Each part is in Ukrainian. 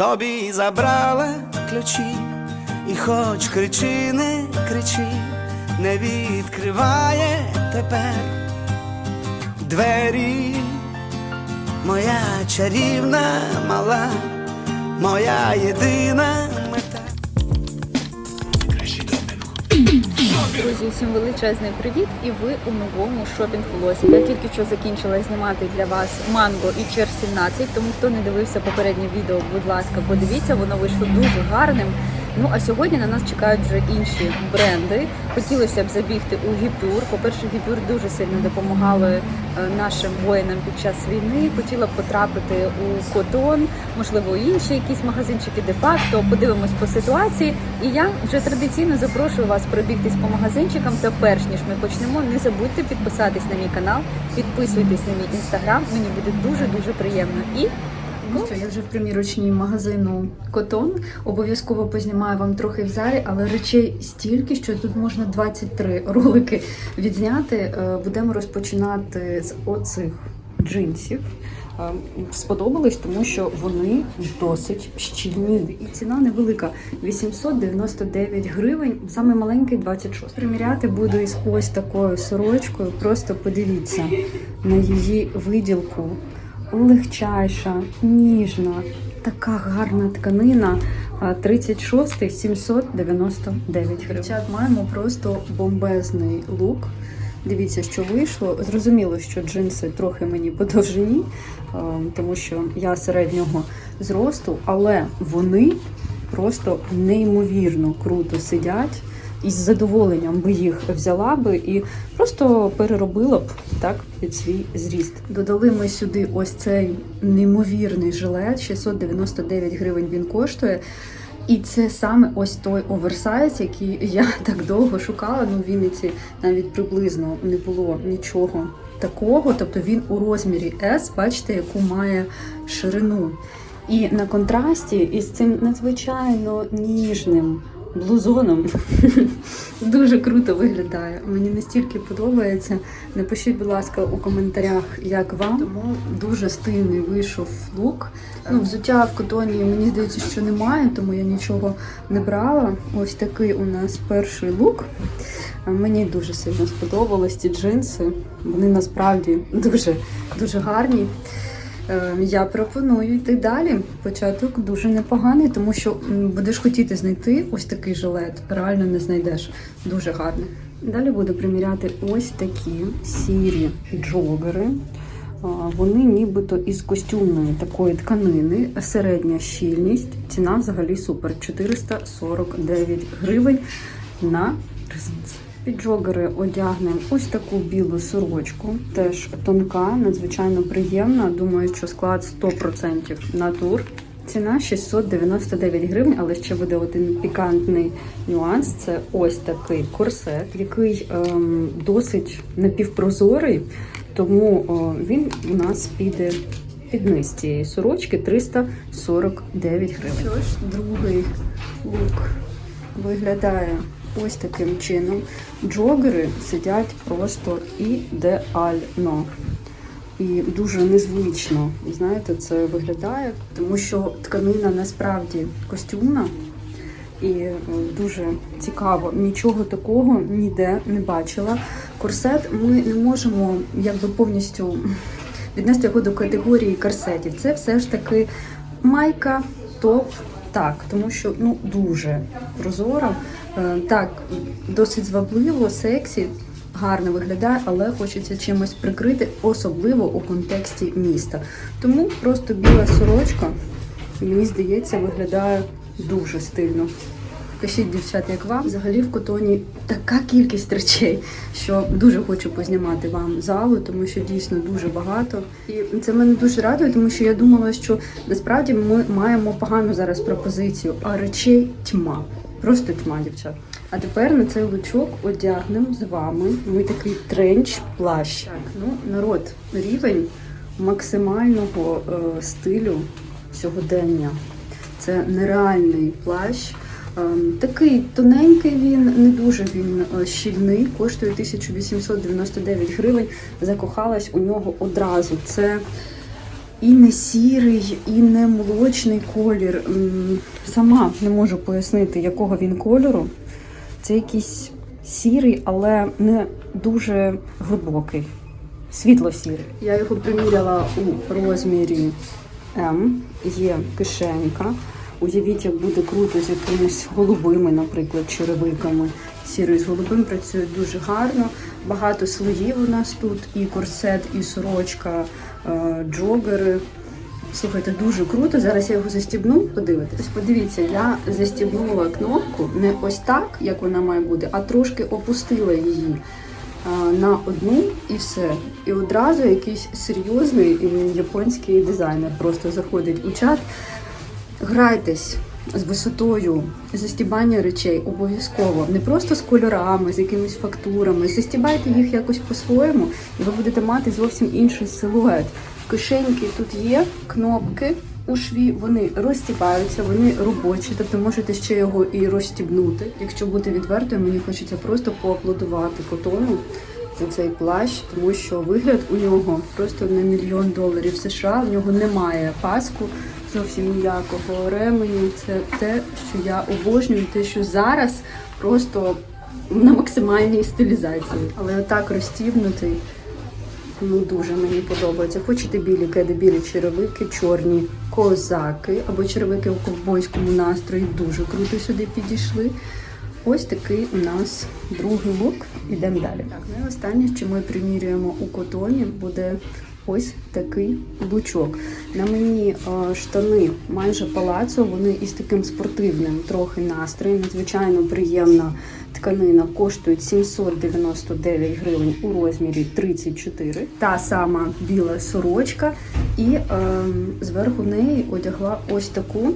собі забрала ключі, і хоч кричи, не кричи, не відкриває тепер двері, моя чарівна мала, моя єдина Друзі, всім величезний привіт! І ви у новому шопінг влозі. Я тільки що закінчила знімати для вас манго і чер 17, Тому хто не дивився попереднє відео, будь ласка, подивіться, воно вийшло дуже гарним. Ну а сьогодні на нас чекають вже інші бренди. Хотілося б забігти у Гіпюр. По-перше, Гіпюр дуже сильно допомагали е, нашим воїнам під час війни. Хотіла б потрапити у Котон, можливо, інші якісь магазинчики. Де-факто подивимось по ситуації. І я вже традиційно запрошую вас пробігтись по магазинчикам. Та перш ніж ми почнемо, не забудьте підписатись на мій канал, підписуйтесь на мій інстаграм. Мені буде дуже дуже приємно. І Що, я вже в примірочній магазину Котон. Обов'язково познімаю вам трохи в залі, але речей стільки, що тут можна 23 ролики відзняти. Е, Будемо розпочинати з оцих джинсів. Е, Сподобались, тому що вони досить щільні. І ціна невелика 899 гривень, саме маленький 26. Приміряти буду із ось такою сорочкою. Просто подивіться на її виділку легчайша, ніжна, така гарна тканина. А, 36 799 гривень. Маємо просто бомбезний лук. Дивіться, що вийшло. Зрозуміло, що джинси трохи мені подовжені, а, тому що я середнього зросту, але вони просто неймовірно круто сидять. І з задоволенням би їх взяла би і просто переробила б так під свій зріст. Додали ми сюди ось цей неймовірний жилет, 699 гривень він коштує. І це саме ось той оверсайз, який я так довго шукала. Ну, в Вінниці навіть приблизно не було нічого такого. Тобто він у розмірі S, бачите, яку має ширину. І на контрасті із цим надзвичайно ніжним блузоном дуже круто виглядає. Мені настільки подобається. Напишіть, будь ласка, у коментарях, як вам. Тому дуже стильний вийшов лук. Ну, взуття в котоні мені здається, що немає, тому я нічого не брала. Ось такий у нас перший лук. Мені дуже сильно сподобались ці джинси. Вони насправді дуже дуже гарні. Е, Я пропоную йти далі. Початок дуже непоганий, тому що будеш хотіти знайти ось такий жилет, реально не знайдеш. Дуже гарний. Далі буду приміряти ось такі сірі джогери. Вони нібито із костюмної такої тканини, середня щільність. Ціна взагалі супер 449 гривень на резинці. Під джогери одягнемо ось таку білу сорочку, теж тонка, надзвичайно приємна. Думаю, що склад 100% натур. Ціна 699 гривень, але ще буде один пікантний нюанс. Це ось такий корсет, який ем, досить напівпрозорий, тому о, він у нас піде під низ цієї сорочки 349 гривень. Що ж, другий лук виглядає ось таким чином. Джогери сидять просто ідеально. І дуже незвично, знаєте, це виглядає, тому що тканина насправді костюмна і е, дуже цікаво. Нічого такого ніде не бачила. Корсет ми не можемо якби повністю віднести його до категорії корсетів. Це все ж таки майка, топ, так, тому що ну дуже прозоро. Е, Так, досить звабливо, сексі, гарно виглядає, але хочеться чимось прикрити, особливо у контексті міста. Тому просто біла сорочка, мені здається, виглядає дуже стильно. Пишіть, дівчат, як вам. Взагалі в котоні така кількість речей, що дуже хочу познімати вам залу, тому що дійсно дуже багато. І це мене дуже радує, тому що я думала, що насправді ми маємо погану зараз пропозицію, а речей тьма. Просто тьма, дівчат. А тепер на цей лучок одягнемо з вами. Ми такий тренч плащ. Так, ну народ, рівень максимального е, стилю сьогодення. Це нереальний плащ. Ем, Такий тоненький він, не дуже він е, щільний, коштує 1899 гривень. Закохалась у нього одразу. Це і не сірий, і не молочний колір. Сама не можу пояснити, якого він кольору. Це якийсь сірий, але не дуже глибокий. Світло-сірий. Я його приміряла у розмірі М. Є кишенька. Уявіть, як буде круто з якимись голубими, наприклад, черевиками. Сірий з голубим працює дуже гарно. Багато слоїв у нас тут, і корсет, і сорочка, джогери. Слухайте, дуже круто. Зараз я його застібну. Подивитись. Подивіться, я застібнула кнопку не ось так, як вона має бути, а трошки опустила її на одну і все. І одразу якийсь серйозний е, японський дизайнер просто заходить у чат. Грайтесь з висотою застібання речей обов'язково. Не просто з кольорами, з якимись фактурами. Застібайте їх якось по-своєму, і ви будете мати зовсім інший силует. Кишеньки тут є, кнопки у шві, вони розстібаються, вони робочі, тобто можете ще його і розстібнути. Якщо бути відвертою, мені хочеться просто поаплодувати котону за цей плащ, тому що вигляд у нього просто на мільйон доларів США. В нього немає паску зовсім ніякого ремені. Це те, що я обожнюю, те, що зараз просто на максимальній стилізації. Але отак розстібнутий. Ну, дуже мені подобається. Хочете білі кеди, білі черевики, чорні козаки або черевики у ковбойському настрої. Дуже круто сюди підійшли. Ось такий у нас другий лук. Ідемо далі. Так, ну і останнє, що ми примірюємо у котоні, буде ось такий лучок. На мені е, штани майже палацо, вони із таким спортивним трохи настроєм. Надзвичайно приємна тканина коштують 799 гривень у розмірі 34. Та сама біла сорочка, і е, зверху неї одягла ось таку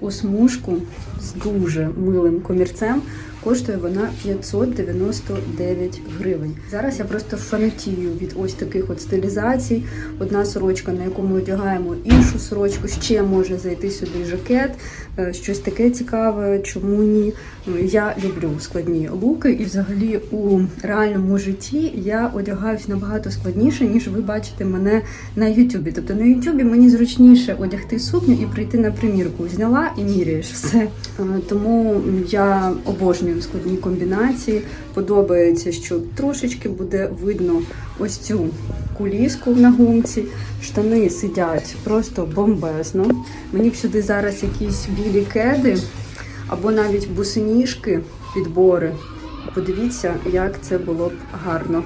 усмужку з дуже милим комірцем. Коштує вона 599 гривень. Зараз я просто фанатію від ось таких от стилізацій. Одна сорочка, на яку ми одягаємо іншу сорочку, ще може зайти сюди жакет, е, щось таке цікаве, чому ні. Ну, Я люблю складні луки, і взагалі у реальному житті я одягаюсь набагато складніше, ніж ви бачите мене на Ютубі. Тобто на Ютубі мені зручніше одягти сукню і прийти на примірку. Зняла і міряєш все. Е, Тому я обожнюю складні комбінації. Подобається, що трошечки буде видно ось цю куліску на гумці. Штани сидять просто бомбезно. Мені б сюди зараз якісь білі кеди або навіть бусиніжки, підбори. Подивіться, як це було б гарно.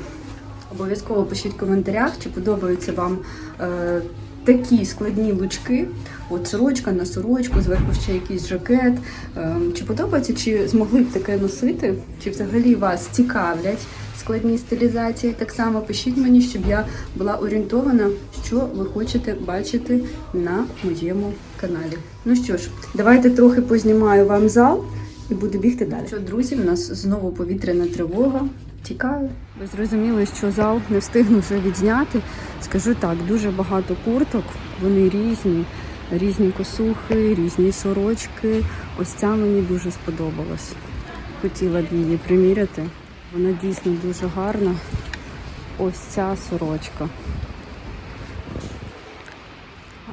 Обов'язково пишіть в коментарях, чи подобаються вам е, такі складні лучки. От сорочка на сорочку, зверху ще якийсь жакет. Е, чи подобається, чи змогли б таке носити, чи взагалі вас цікавлять складні стилізації. Так само пишіть мені, щоб я була орієнтована, що ви хочете бачити на моєму каналі. Ну що ж, давайте трохи познімаю вам зал і буду бігти далі. Що, друзі, у нас знову повітряна тривога. Тікаю. Ви зрозуміли, що зал не встигну вже відзняти. Скажу так, дуже багато курток, вони різні, різні косухи, різні сорочки. Ось ця мені дуже сподобалась. Хотіла б її приміряти. Вона дійсно дуже гарна. Ось ця сорочка.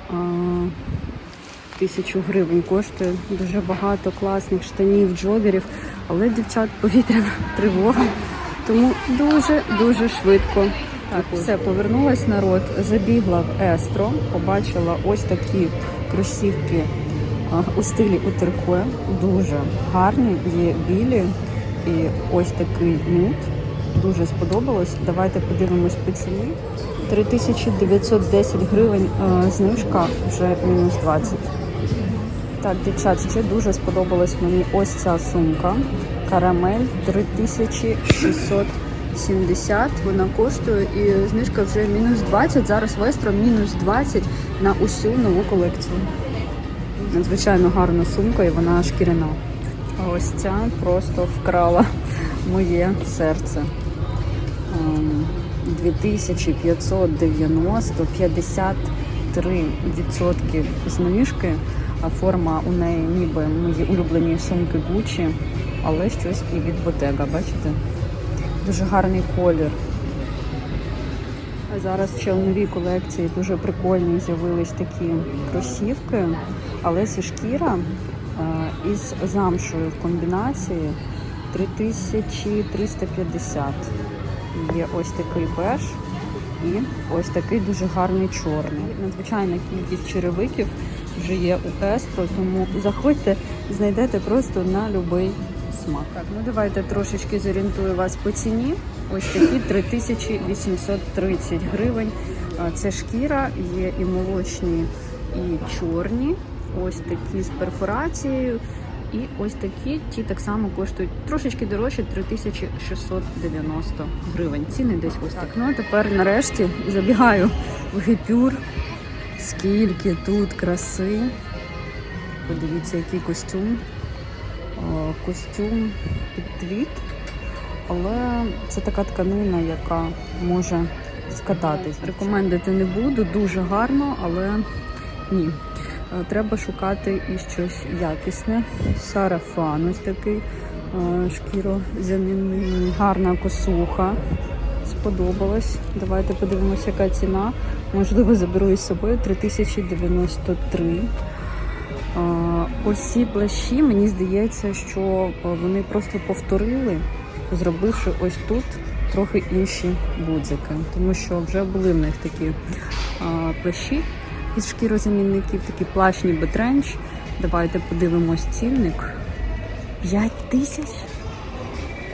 А, Тисячу гривень коштує. Дуже багато класних штанів, джогерів, але дівчат повітряна тривога. Тому дуже-дуже швидко. Так, все, повернулась народ, забігла в Естро, побачила ось такі кросівки у стилі утеркуе. Дуже гарні, є білі і ось такий нюд. Дуже сподобалось. Давайте подивимось по ціні. 3910 гривень знижка, вже мінус 20. Так, дівчат, ще дуже сподобалась мені ось ця сумка. Карамель 3670. Вона коштує і знижка вже мінус 20. Зараз в Естро мінус 20 на усю нову колекцію. Надзвичайно гарна сумка і вона шкіряна. А ось ця просто вкрала моє серце. Ем, 2590, 53% знижки. А форма у неї ніби мої улюблені сумки Gucci, але щось і від Bottega, бачите? Дуже гарний колір. А зараз ще в новій колекції дуже прикольні з'явились такі кросівки, але зі шкіра із замшою в комбінації 3350. Є ось такий беж і ось такий дуже гарний чорний. Надзвичайна кількість черевиків вже є у Естро, тому заходьте, знайдете просто на будь-який смак. Так, ну давайте трошечки зорієнтую вас по ціні. Ось такі 3830 гривень. Це шкіра, є і молочні, і чорні. Ось такі з перфорацією. І ось такі, ті так само коштують трошечки дорожче 3690 гривень. Ціни десь ось так. Ну а тепер нарешті забігаю в гіпюр. Скільки тут краси. Подивіться, який костюм. О, Костюм під твіт. Але це така тканина, яка може скататись. Рекомендувати не буду, дуже гарно, але ні. Е, Треба шукати і щось якісне. Сарафан ось такий е, шкірозамінний. Гарна косуха. Сподобалось. Давайте подивимося, яка ціна. Можливо, заберу із собою 3093. Ось ці плащі, мені здається, що е, вони просто повторили, зробивши ось тут трохи інші гудзики. Тому що вже були в них такі плащі із шкірозамінників, такі плащ ніби тренч. Давайте подивимось цінник. 5 тисяч?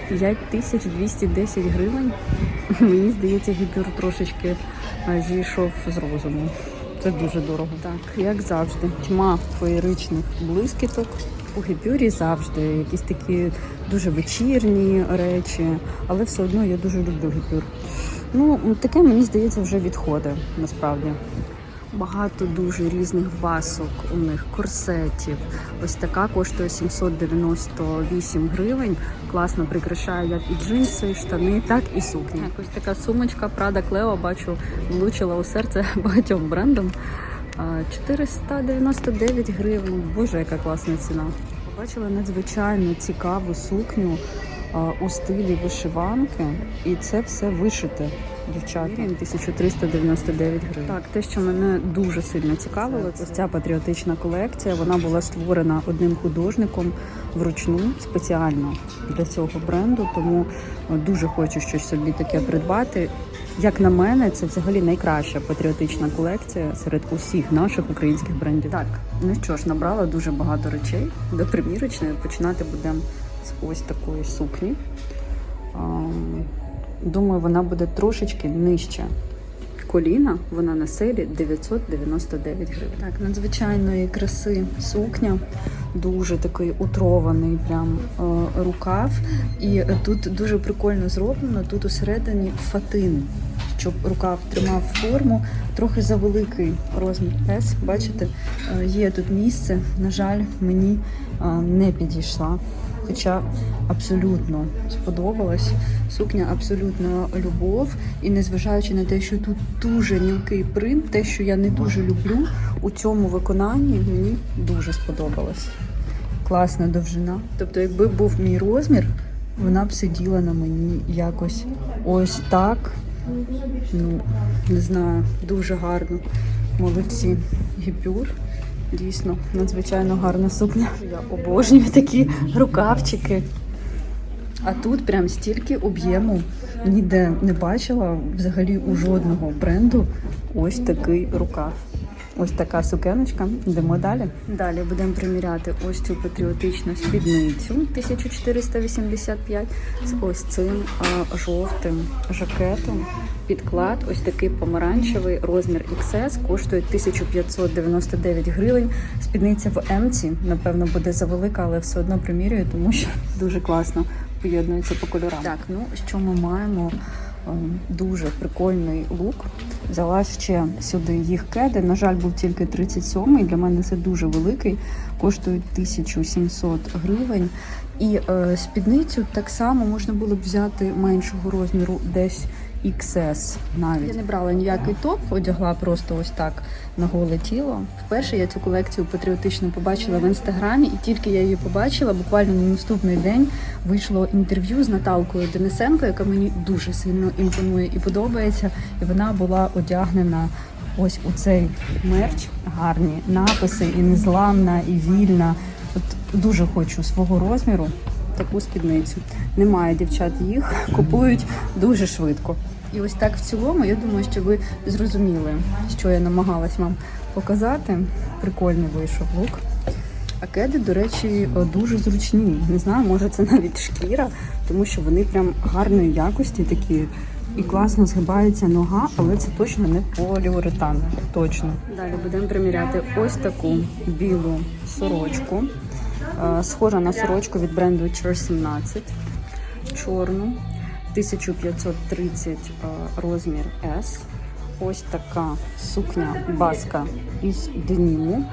5210 гривень. Мені здається, гіпюр трошечки зійшов з розуму. Це дуже дорого. Так, як завжди, тьма феєричних блискіток. У гіпюрі завжди якісь такі дуже вечірні речі, але все одно я дуже люблю гіпюр. Ну, таке мені здається вже відходи насправді. Багато дуже різних басок у них, корсетів. Ось така коштує 798 гривень. Класно прикрашає як і джинси, і штани, так і сукні. Ось така сумочка Prada Cleo, бачу, влучила у серце багатьом брендам. А, 499 гривень. Боже, яка класна ціна. Побачила надзвичайно цікаву сукню у стилі вишиванки, і це все вишите. Дівчата 1399 гривень. Так, те, що мене дуже сильно цікавило, це ця патріотична колекція. Вона була створена одним художником вручну спеціально для цього бренду. Тому е, дуже хочу щось собі таке придбати. Як на мене, це взагалі найкраща патріотична колекція серед усіх наших українських брендів. Так, ну що ж, набрала дуже багато речей до примірочної. Починати будемо з ось такої сукні. Думаю, вона буде трошечки нижче. Коліна, вона на селі 999 гривень. Так, надзвичайної краси сукня, дуже такий утрований прям е, рукав. І тут дуже прикольно зроблено. Тут усередині фатин, щоб рукав тримав форму. Трохи завеликий розмір S. Бачите, Е, є тут місце. На жаль, мені е, не підійшла. Хоча абсолютно сподобалась. Сукня абсолютно любов. І незважаючи на те, що тут дуже мілкий принт, те, що я не дуже люблю, у цьому виконанні мені дуже сподобалось. Класна довжина. Тобто, якби був мій розмір, вона б сиділа на мені якось ось так. Ну, не знаю, дуже гарно. Молодці. Гіпюр. Дійсно, надзвичайно гарна сукня. Я обожнюю такі рукавчики. А тут прям стільки об'єму ніде не бачила взагалі у жодного бренду. Ось такий рукав. Ось така сукеночка. Йдемо далі. Далі будемо приміряти ось цю патріотичну спідницю 1485 з ось цим а, жовтим жакетом. Підклад, ось такий помаранчевий, розмір XS, коштує 1599 гривень. Спідниця в Емці, напевно, буде завелика, але все одно примірюю, тому що дуже класно поєднується по кольорам. Так, ну що ми маємо? Ем, Дуже прикольний лук. Взяла ще сюди їх кеди. На жаль, був тільки 37-й. Для мене це дуже великий. Коштують 1700 гривень. І е, спідницю так само можна було б взяти меншого розміру, десь XS навіть. Я не брала ніякий топ, одягла просто ось так на голе тіло. Вперше я цю колекцію патріотично побачила в інстаграмі, і тільки я її побачила, буквально на наступний день вийшло інтерв'ю з Наталкою Денисенко, яка мені дуже сильно імпонує і подобається. І вона була одягнена ось у цей мерч, гарні написи, і незламна, і вільна. От дуже хочу свого розміру таку спідницю. Немає дівчат їх, купують дуже швидко. І ось так в цілому, я думаю, що ви зрозуміли, що я намагалась вам показати. Прикольний вийшов лук. А кеди, до речі, дуже зручні. Не знаю, може це навіть шкіра, тому що вони прям гарної якості такі. І класно згибається нога, але це точно не поліуретан. Точно. Далі будемо приміряти ось таку білу сорочку. Е, Схожа на сорочку від бренду Chur 17. Чорну. 1530 е, розмір S. Ось така сукня баска із деніму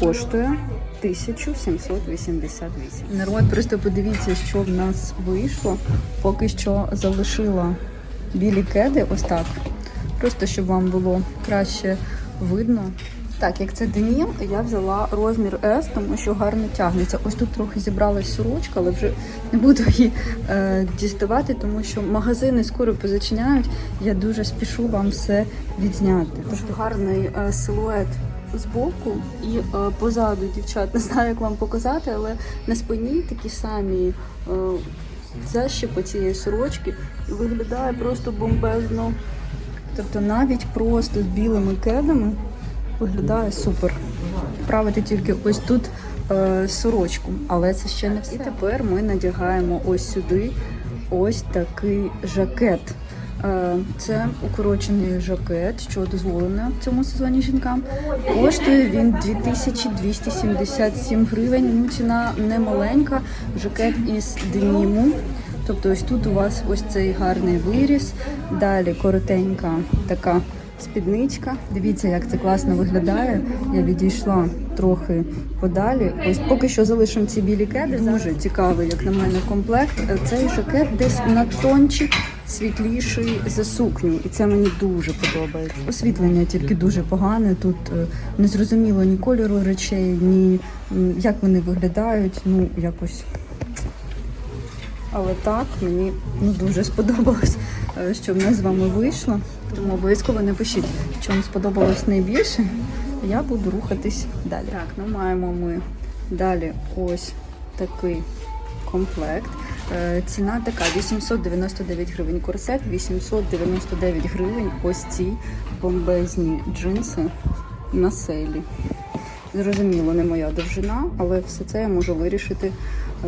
коштує 1788. Народ, просто подивіться, що в нас вийшло. Поки що залишила білі кеди, ось так. Просто щоб вам було краще видно. Так, як це денім, я взяла розмір S, тому що гарно тягнеться. Ось тут трохи зібралась сорочка, але вже не буду її е, діставати, тому що магазини скоро позачиняють. Я дуже спішу вам все відзняти. Тож гарний е, силует збоку і е, позаду дівчат. Не знаю, як вам показати, але на спині такі самі е, защіпи цієї сорочки виглядає просто бомбезно. Тобто навіть просто з білими кедами виглядає супер. Правити тільки ось тут е, сорочку, але це ще не все. І тепер ми надягаємо ось сюди ось такий жакет. Е, Це укорочений жакет, що дозволено в цьому сезоні жінкам. Коштує він 2277 гривень. Ну, ціна не маленька. Жакет із деніму. Тобто ось тут у вас ось цей гарний виріс. Далі коротенька така спідничка. Дивіться, як це класно виглядає. Я відійшла трохи подалі. Ось поки що залишимо ці білі кеди. Дуже цікавий, як на мене, комплект. Е, Цей жакет десь на тончик світліший за сукню, і це мені дуже подобається. Освітлення тільки дуже погане. Тут е, не зрозуміло ні кольору речей, ні як вони виглядають. Ну якось але так мені ну, дуже сподобалось, е, що в нас з вами вийшло. Тому обов'язково напишіть, що вам сподобалось найбільше. Я буду рухатись далі. Так, ну маємо ми далі ось такий комплект. Е, Ціна така 899 гривень корсет, 899 гривень ось ці бомбезні джинси на селі. Зрозуміло, не моя довжина, але все це я можу вирішити,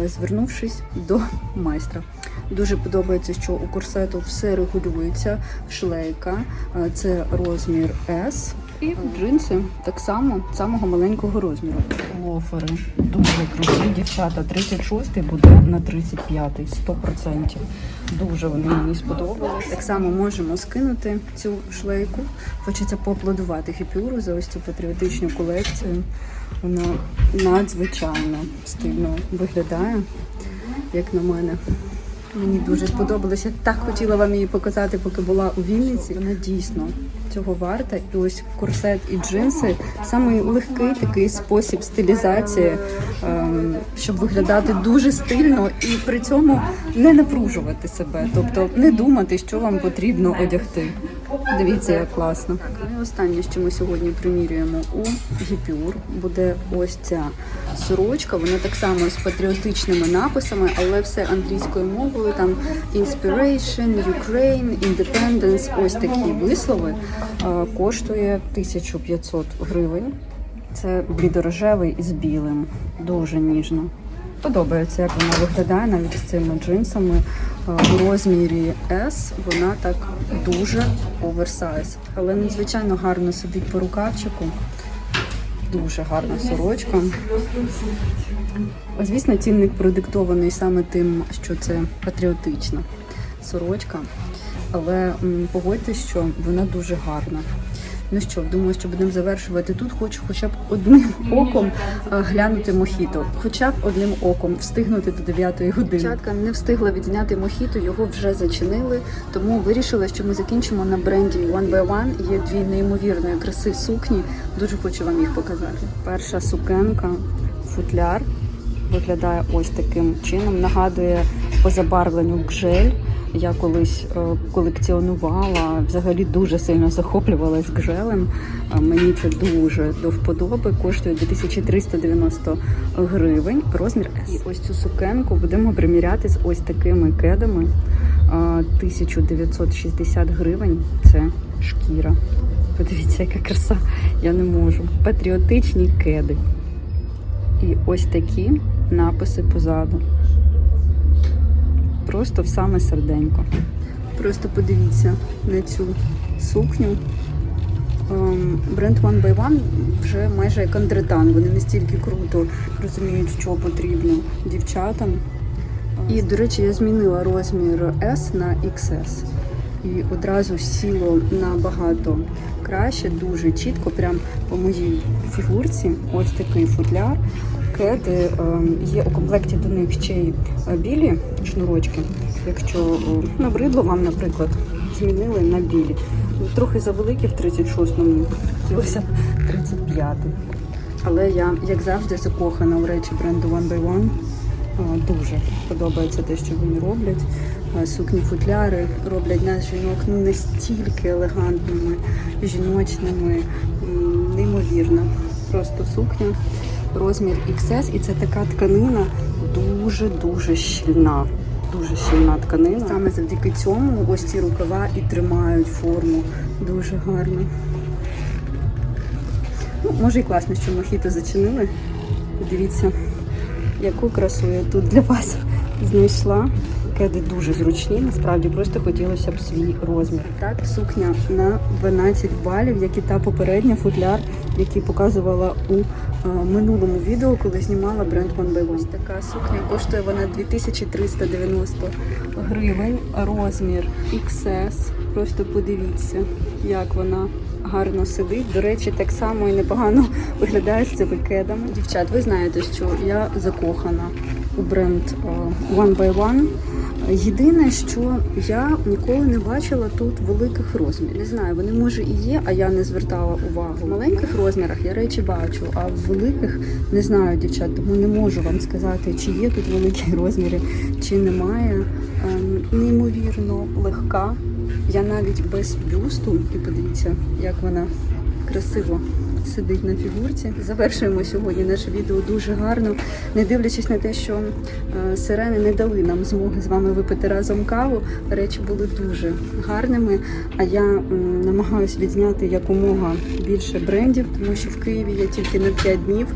звернувшись до майстра. Дуже подобається, що у корсету все регулюється, шлейка, е, це розмір S. І джинси так само, самого маленького розміру. Лофери дуже круті, дівчата. 36-й буде на 35-й, 100%. Дуже вони мені сподобались. Так само можемо скинути цю шлейку. Хочеться поаплодувати хіпюру за ось цю патріотичну колекцію. Вона надзвичайно стильно виглядає, як на мене. Мені дуже сподобалося. Так хотіла вам її показати, поки була у Вінниці. Вона дійсно цього варта. І ось корсет і джинси самий легкий такий спосіб стилізації, ем, щоб виглядати дуже стильно і при цьому не напружувати себе, тобто не думати, що вам потрібно одягти. Дивіться, як класно. Ну і останнє, що ми сьогодні примірюємо у Гіпюр, буде ось ця сорочка. Вона так само з патріотичними написами, але все англійською мовою. Там Inspiration, Ukraine, Independence, ось такі вислови. Е, Коштує 1500 гривень. Це блідорожевий із білим, дуже ніжно. Подобається, як вона виглядає навіть з цими джинсами. Е, У розмірі S вона так дуже оверсайз. Але надзвичайно гарно сидить по рукавчику. Дуже гарна сорочка. Звісно, цінник продиктований саме тим, що це патріотична сорочка. Але погодьтесь, що вона дуже гарна. Ну що, думаю, що будемо завершувати тут. Хочу хоча б одним оком глянути мохіто, хоча б одним оком встигнути до 9 години. Дівчатка не встигла відзняти мохіто, його вже зачинили. Тому вирішили, що ми закінчимо на бренді One by One. Є дві неймовірної краси сукні. Дуже хочу вам їх показати. Перша сукенка, футляр. Виглядає ось таким чином. Нагадує по забарвленню гжель. Я колись е, колекціонувала, взагалі дуже сильно захоплювалась гжелем. Е, Мені це дуже до вподоби. Коштує 2390 гривень, розмір S. І ось цю сукенку будемо приміряти з ось такими кедами. Е, 1960 гривень. Це шкіра. Подивіться, яка краса. Я не можу. Патріотичні кеди. І ось такі написи позаду. Просто в саме серденько. Просто подивіться на цю сукню. Ем, Бренд One by One вже майже як андретан. Вони настільки круто розуміють, що потрібно дівчатам. І, до речі, я змінила розмір S на XS. І одразу сіло набагато краще, дуже чітко, прям по моїй фігурці. Ось такий футляр. Кеди ем, є у комплекті до них ще й е, білі шнурочки. Якщо е, набридло вам, наприклад, змінили на білі. Трохи завеликі в 36-му, хотілося 35-й. Але я, як завжди, закохана у речі бренду One by One. Е, Дуже подобається те, що вони роблять. Сукні футляри роблять нас жінок ну настільки елегантними, жіночними, неймовірно. Просто сукня, розмір XS, і це така тканина дуже-дуже щільна. Дуже щільна тканина. Саме завдяки цьому ось ці рукава і тримають форму дуже гарно. Ну, може і класно, що мохіто зачинили. Подивіться, яку красу я тут для вас знайшла. Кеди дуже зручні, насправді просто хотілося б свій розмір. Так, сукня на 12 балів, як і та попередня футляр, який показувала у е, минулому відео, коли знімала бренд One by One. Така сукня коштує вона 2390 гривень, розмір XS. Просто подивіться, як вона гарно сидить. До речі, так само і непогано виглядає з цими кедами. Дівчат, ви знаєте, що я закохана у бренд е, One by One. Єдине, що я ніколи не бачила тут великих розмірів. Не знаю, вони може і є, а я не звертала увагу. В маленьких розмірах я речі бачу, а в великих не знаю, дівчат, тому не можу вам сказати, чи є тут великі розміри, чи немає. Ем, Неймовірно легка. Я навіть без бюсту, і подивіться, як вона красиво сидить на фігурці. Завершуємо сьогодні наше відео дуже гарно, не дивлячись на те, що е, сирени не дали нам змоги з вами випити разом каву. Речі були дуже гарними. А я намагаюся відзняти якомога більше брендів, тому що в Києві я тільки на 5 днів.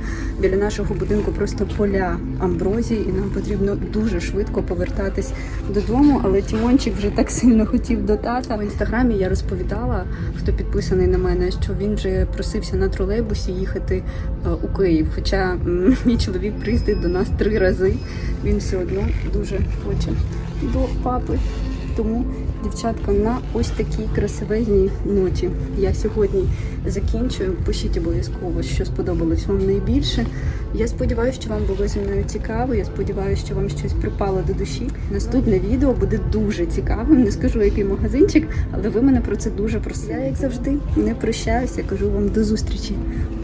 Біля нашого будинку просто поля амброзії, і нам потрібно дуже швидко повертатись додому. Але Тімончик вже так сильно хотів до тата. В інстаграмі я розповідала, хто підписаний на мене, що він вже просився на тролейбусі їхати е, у Київ. Хоча мій чоловік приїздить до нас три рази. Він все одно дуже хоче до папи. Тому, дівчатка, на ось такій красивезній ноті я сьогодні закінчую. Пишіть обов'язково, що сподобалось вам найбільше. Я сподіваюся, що вам було зі мною цікаво. Я сподіваюся, що вам щось припало до душі. Наступне відео буде дуже цікавим. Не скажу, який магазинчик, але ви мене про це дуже просили. Я, як завжди, не прощаюся. Кажу вам до зустрічі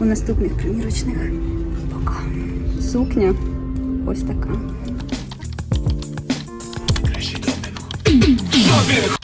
у наступних примірочних. Пока. Сукня ось така. I've been